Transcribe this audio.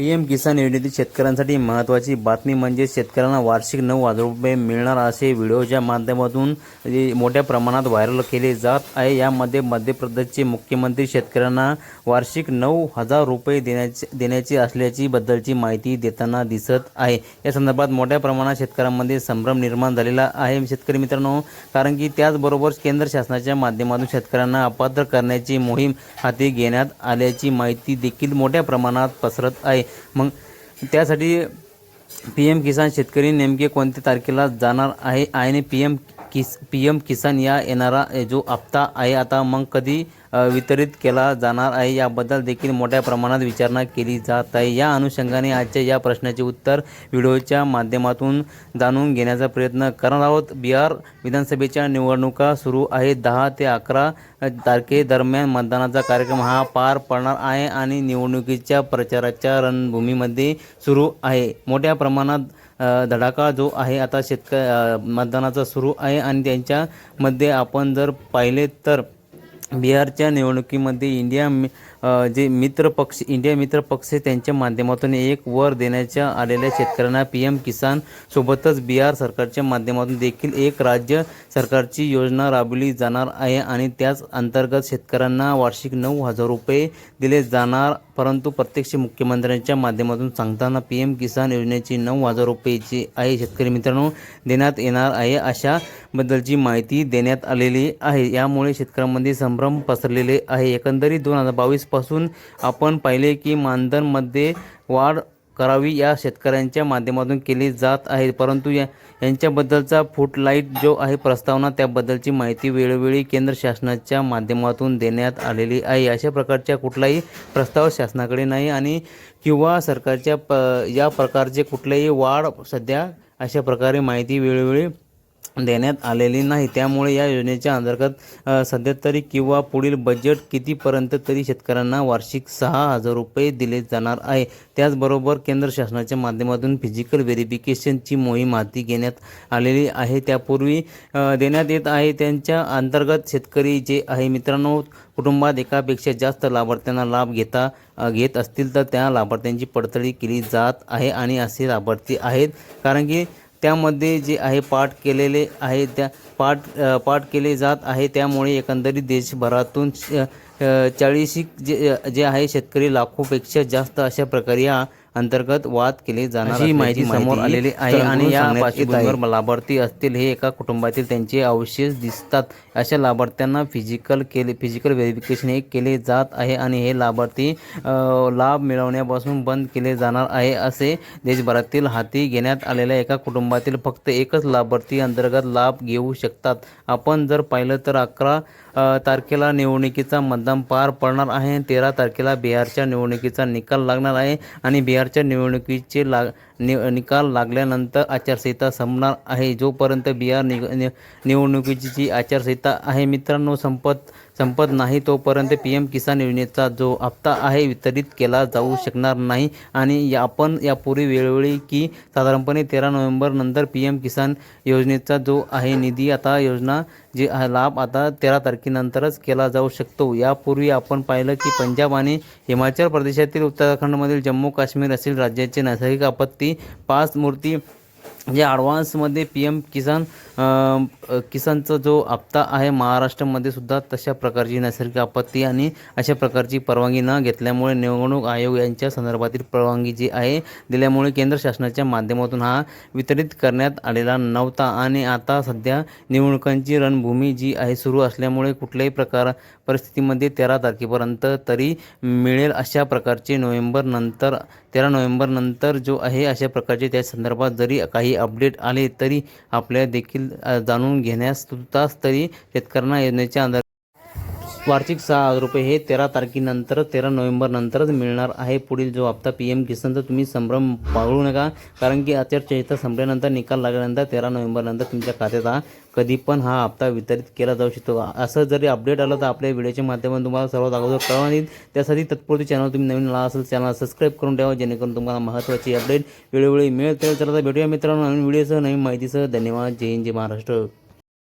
PM किसान योजनेतील शेतकऱ्यांसाठी महत्त्वाची बातमी म्हणजे शेतकऱ्यांना वार्षिक नऊ हजार रुपये मिळणार असे व्हिडिओच्या माध्यमातून मोठ्या प्रमाणात व्हायरल केले जात आहे. यामध्ये मध्य प्रदेशचे मुख्यमंत्री शेतकऱ्यांना वार्षिक नऊ हजार रुपये देण्याचे देण्याची असल्याची बद्दलची माहिती देताना दिसत आहे. या संदर्भात मोठ्या प्रमाणात शेतकऱ्यांमध्ये संभ्रम निर्माण झालेला आहे. शेतकरी मित्रांनो कारण की त्याचबरोबर केंद्र शासनाच्या माध्यमातून शेतकऱ्यांना अपात्र करण्याची मोहीम हाती घेण्यात आल्याची माहिती देखील मोठ्या प्रमाणात पसरत आहे. मग त्यासाठी पी एम किसान शेतकरी नेमके कोणत्या तारखेला जाणार आहे? आणि पी एम किस पी एम किसान या येणारा जो हप्ता आहे आता मग कधी वितरित केला जाणार आहे. याबद्दल देखील मोठ्या प्रमाणात विचारणा केली जात आहे. या अनुषंगाने आजच्या या प्रश्नाचे उत्तर व्हिडिओच्या माध्यमातून जाणून घेण्याचा प्रयत्न करणार आहोत. बिहार विधानसभेच्या निवडणुका सुरू आहेत. दहा ते अकरा तारखेदरम्यान मतदानाचा कार्यक्रम हा पार पडणार आहे आणि निवडणुकीच्या प्रचाराच्या रणभूमीमध्ये सुरू आहे. मोठ्या प्रमाणात धडाका जो आहे आता शेतक मतदानाचा सुरू आहे आणि त्यांच्यामध्ये आपण जर पाहिले तर बिहारच्या निवडणुकीमध्ये इंडिया मि- जे मित्र पक्ष इंडिया मित्र पक्ष त्यांच्या माध्यमातून एक वर देण्याच्या आलेल्या शेतकऱ्यांना पी एम किसान सोबतच बिहार सरकारच्या माध्यमातून देखील एक राज्य सरकारची योजना राबवली जाणार आहे आणि त्याच अंतर्गत शेतकऱ्यांना वार्षिक नऊ हजार रुपये दिले जाणार. परंतु प्रत्यक्ष मुख्यमंत्र्यांच्या माध्यमातून सांगताना पी एम किसान योजनेची नऊ हजार रुपयेची आहे शेतकरी मित्रांनो देण्यात येणार आहे अशा बद्दलची माहिती देण्यात आलेली आहे. यामुळे शेतकऱ्यांमध्ये संभ्रम पसरलेले आहे. एकंदरीत दोन हजार बावीस पासून आपण पाहिले की मानधनमध्ये वाढ करावी या शेतकऱ्यांच्या माध्यमातून केली जात आहे. परंतु या यांच्याबद्दलचा फुटलाईट जो आहे प्रस्तावना त्याबद्दलची माहिती वेळोवेळी केंद्र शासनाच्या माध्यमातून देण्यात आलेली आहे. अशा प्रकारच्या कुठलाही प्रस्ताव शासनाकडे नाही आणि किंवा सरकारच्या प या प्रकारचे कुठलेही वाढ सध्या अशा प्रकारे माहिती वेळोवेळी देण्यात आलेली नाही. त्यामुळे या योजनेच्या अंतर्गत सध्यातरी सध्या तरी किंवा पुढील बजेट कितीपर्यंत तरी शेतकऱ्यांना वार्षिक सहा हजार रुपये दिले जाणार आहे. त्याचबरोबर केंद्र शासनाच्या माध्यमातून फिजिकल व्हेरिफिकेशनची मोहीम हाती घेण्यात आलेली आहे. त्यापूर्वी देण्यात येत आहे. त्यांच्या अंतर्गत शेतकरी जे आहे मित्रांनो कुटुंबात एकापेक्षा जास्त लाभार्थ्यांना लाभ घेता घेत असतील तर त्या लाभार्थ्यांची पडतळी केली जात आहे आणि असे लाभार्थी आहेत. कारण की त्यामध्ये जे आहे पाठ केलेले आहे त्या पाठ पाठ केले जात आहे. त्यामुळे एकंदरीत देशभरातून चाळीशी जे जे आहे शेतकरी लाखोपेक्षा जास्त अशा प्रकारे या अंतर्गत वाद केले जाणार अशी माहिती समोर आलेली आहे आणि या पार्श्वभूमीवर लाभार्थी असतील हे एका कुटुंबातील त्यांचे अवशेष दिसतात. अशा लाभार्थ्यांना फिजिकल केले फिजिकल व्हेरिफिकेशन हे केले जात आहे आणि हे लाभार्थी लाभ मिळवण्यापासून बंद केले जाणार आहे असे देशभरातील हाती घेण्यात आलेल्या एका कुटुंबातील फक्त एकच लाभार्थी अंतर्गत लाभ घेऊ शकतात. आपण जर पाहिलं तर अकरा तारखेला निवडणुकीचा मतदान पार पडणार आहे. तेरा तारखेला बिहारच्या निवडणुकीचा निकाल लागणार आहे आणि बिहारच्या निवडणुकीचे लाग नि निकाल लागल्यानंतर आचारसंहिता संपणार आहे जोपर्यंत बिहार नि नि- निवडणुकीची जी आचारसंहिता आहे मित्रांनो संपत संपत नाही तोपर्यंत पी एम किसान योजनेचा जो हप्ता आहे वितरित केला जाऊ शकणार नाही. आणि या- आपण यापूर्वी वेळोवेळी की साधारणपणे तेरा नोव्हेंबर नंतर पी एम किसान योजनेचा जो आहे निधी आता योजना जे लाभ आता तेरा तारखेनंतरच केला जाऊ शकतो. यापूर्वी आपण पाहिलं की पंजाब आणि हिमाचल प्रदेशातील उत्तराखंडमधील जम्मू काश्मीर असेल राज्याचे नैसर्गिक आपत्ती पाच मूर्ती जे ॲडव्हान्समध्ये पी एम किसान किसानचा जो हप्ता आहे महाराष्ट्रामध्ये सुद्धा तशा प्रकारची नैसर्गिक आपत्ती आणि अशा प्रकारची परवानगी न घेतल्यामुळे निवडणूक आयोग यांच्या संदर्भातील परवानगी जी आहे दिल्यामुळे केंद्र शासनाच्या माध्यमातून हा वितरित करण्यात आलेला नव्हता. आणि आता सध्या निवडणुकांची रणभूमी जी आहे सुरू असल्यामुळे कुठल्याही प्रकार परिस्थितीमध्ये तेरा तारखेपर्यंत तरी मिळेल अशा प्रकारचे नोव्हेंबर नंतर तेरा नोव्हेंबर नंतर जो आहे अशा प्रकारचे त्या संदर्भात जरी काही अपडेट आले तरी आपल्या देखील जाणून घेण्यास तुर्तास तरी शेतकऱ्यांना योजनेच्या अंदर वार्षिक सहा हजार रुपये हे तेरा तारखेनंतर तेरा नोव्हेंबर नंतरच मिळणार आहे. पुढील जो हप्ता पी एम किसानचा तुम्ही संभ्रम पाळू नका कारण की आचारसंहिता संपल्यानंतर निकाल लागल्यानंतर तेरा नोव्हेंबर नंतर तुमच्या खात्यात हा कधी पण हा हप्ता वितरित केला जाऊ शकतो. असं जरी अपडेट आलं तर आपल्या व्हिडिओच्या माध्यमातून तुम्हाला सर्वात अगोदर कळवण्यात येईल. त्यासाठी तत्पुरती चॅनल तुम्ही नवीन आला असेल चॅनल सबस्क्राईब करून ठेवा जेणेकरून तुम्हाला महत्त्वाची अपडेट वेळोवेळी मिळते तर भेटूया मित्रांनो नवीन व्हिडिओसह नवीन माहितीसह. धन्यवाद. जय हिंद जय महाराष्ट्र.